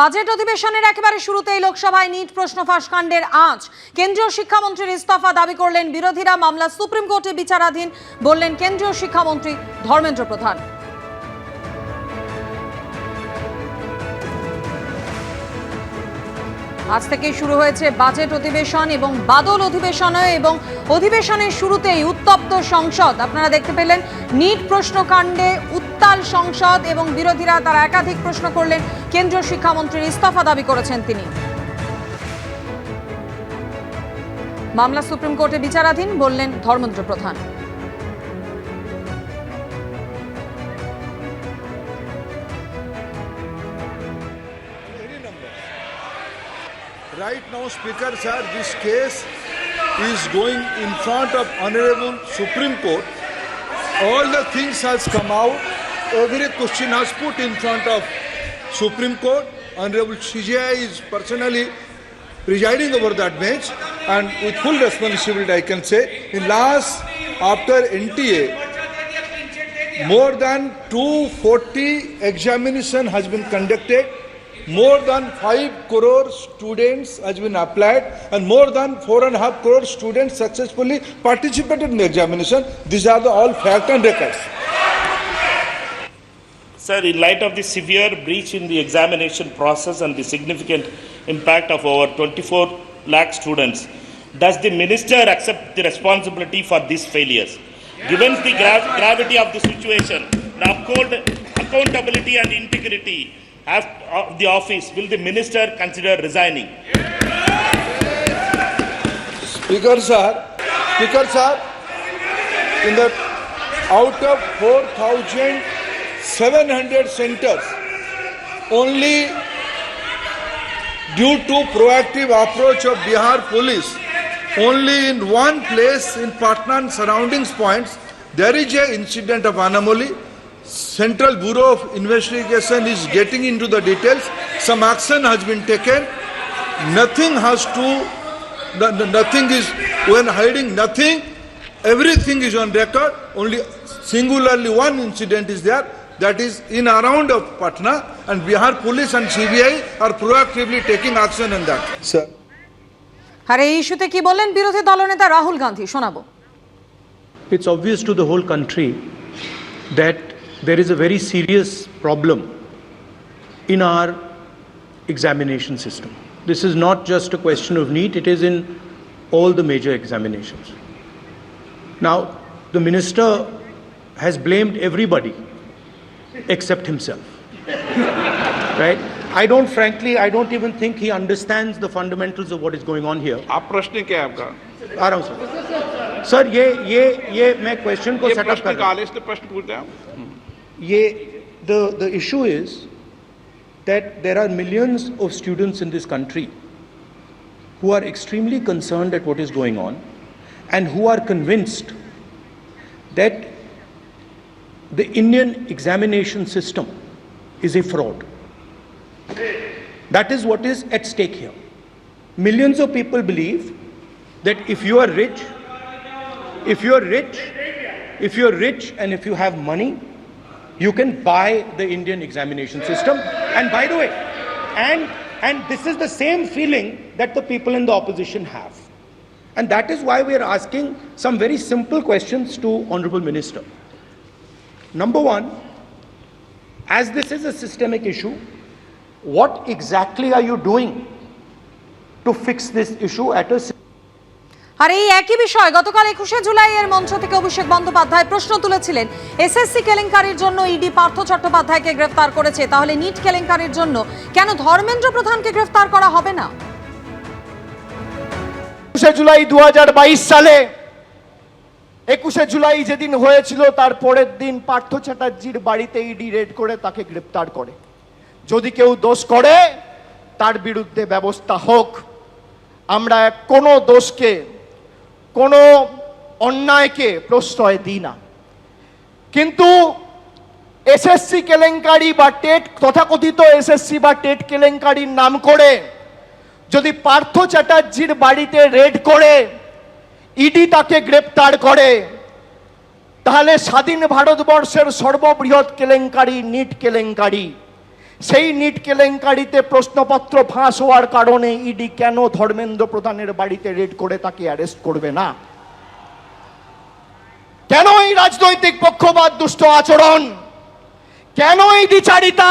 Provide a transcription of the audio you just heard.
Budget অধিবেশনের একেবারে শুরুতেই লোকসভায় নিট প্রশ্ন ফাঁস কাণ্ডের আঁচ। কেন্দ্রীয় শিক্ষামন্ত্রীর ইস্তফা দাবি করলেন বিরোধীরা মামলা সুপ্রিম কোর্টে বিচারাধীন, বললেন কেন্দ্রীয় শিক্ষামন্ত্রী ধর্মেন্দ্র প্রধান। আজ থেকেই শুরু হয়েছে বাজেট অধিবেশন এবং বাদল অধিবেশনও এবং অধিবেশনের শুরুতেই উত্তপ্ত সংসদ। আপনারা দেখতে পেলেন, নিট প্রশ্নকাণ্ডে উত্তাল সংসদ এবং বিরোধীরা তারা একাধিক প্রশ্ন করলেন। কেন্দ্রীয় শিক্ষামন্ত্রীর ইস্তফা দাবি করেছেন তিনি। মামলা সুপ্রিম কোর্টে বিচারাধীন বললেন ধর্মেন্দ্র প্রধান। Right now, Speaker sir, this case is going in front of Honorable Supreme Court. All the things has come out. Every question has put in front of Supreme Court. Honorable CJI is personally presiding over that bench and with full responsibility I can say in last after NTA more than 240 examination has been conducted more than 5 crore students has been applied and more than 4.5 crore students successfully participated in the examination these are the all fact and records Sir, in light of the severe breach in the examination process and the significant impact of over 24 lakh students, does the minister accept the responsibility for these failures? Given the gra- gravity of the situation, the uphold accountability and integrity of of uh, the office, will the minister consider resigning? Speaker sir, Speaker sir, in the out of 4,700 centers, only due to proactive approach of Bihar police, only in one place in Patna and surroundings points, there is a incident of anomaly. Central Bureau of Investigation is getting into the details. Some action has been taken. Nothing has to no- no- nothing is when hiding nothing everything is on record only singularly one incident is there that is in around of patna and bihar police and cbi are proactively taking action on that sir আর এই ইস্যুতে কি বললেন বিরোধী দলনেতা রাহুল গান্ধী শোনাবো It's obvious to the whole country that there is a very serious problem in our examination system. This is not just a question of NEET, it is in all the major examinations. Now, the minister has blamed everybody except himself. right? I don't, frankly, I don't even think he understands the fundamentals of what is going on here. आप प्रश्न क्या है आपका आ रहा हूं sir sir ये ये ये मैं क्वेश्चन को ये सेटअप प्रश्न कर रहा हूं काले से प्रश्न पूछते हैं the, the issue is that there are millions of students in this country who are extremely concerned at what is going on and who are convinced that the Indian examination system is a fraud. That is what is at stake here. Millions of people believe that if you are rich, if you are rich, if you are rich and if you have money, you can buy the Indian examination system. And by the way, and and this is the same feeling that the people in the opposition have. And that is why we are asking some very simple questions to Honorable Minister. Number one, as this is a systemic issue, what exactly are you doing to fix this issue at a আর এই একই বিষয়, গতকাল একুশে জুলাই এর মঞ্চ থেকে অভিষেক বন্দ্যোপাধ্যায় প্রশ্ন তুলেছিলেন, এসএসসি কেলেঙ্কারির জন্য ইডি পার্থ চট্টোপাধ্যায়কে গ্রেফতার করেছে, তাহলে নিট কেলেঙ্কারির জন্য কেন ধর্মেন্দ্র প্রধানকে গ্রেফতার করা হবে না? একুশে জুলাই দুহাজার বাইশ সালে, একুশে জুলাই যেদিন হয়েছিল, তার পরের দিন পার্থ চ্যাটার্জির বাড়িতে ইডি রেড করে তাকে গ্রেপ্তার করে। যদি কেউ দোষ করে, তার বিরুদ্ধে ব্যবস্থা হোক। আমরা কোনো দোষকে কোনো অন্যায়কে প্রশ্রয় দিই না। কিন্তু এসএসসি কেলেঙ্কারি বা টেট, তথাকথিত এসএসসি বা টেট কেলেঙ্কারির নাম করে যদি পার্থ চ্যাটার্জির বাড়িতে রেড করে, ইডি তাকে গ্রেপ্তার করে, তাহলে স্বাধীন ভারতবর্ষের সর্ববৃহৎ কেলেঙ্কারি, নিট কেলেঙ্কারি। সেই নিট কেলেঙ্কারিতে প্রশ্নপত্র ফাঁস হওয়ার কারণে ইডি কেন ধর্মেন্দ্র প্রধানের বাড়িতে রেড করে তাকে অ্যারেস্ট করবে না? কেন এই রাজনৈতিক পক্ষপাত, দুষ্ট আচরণ? কেন এই দ্বিচারিতা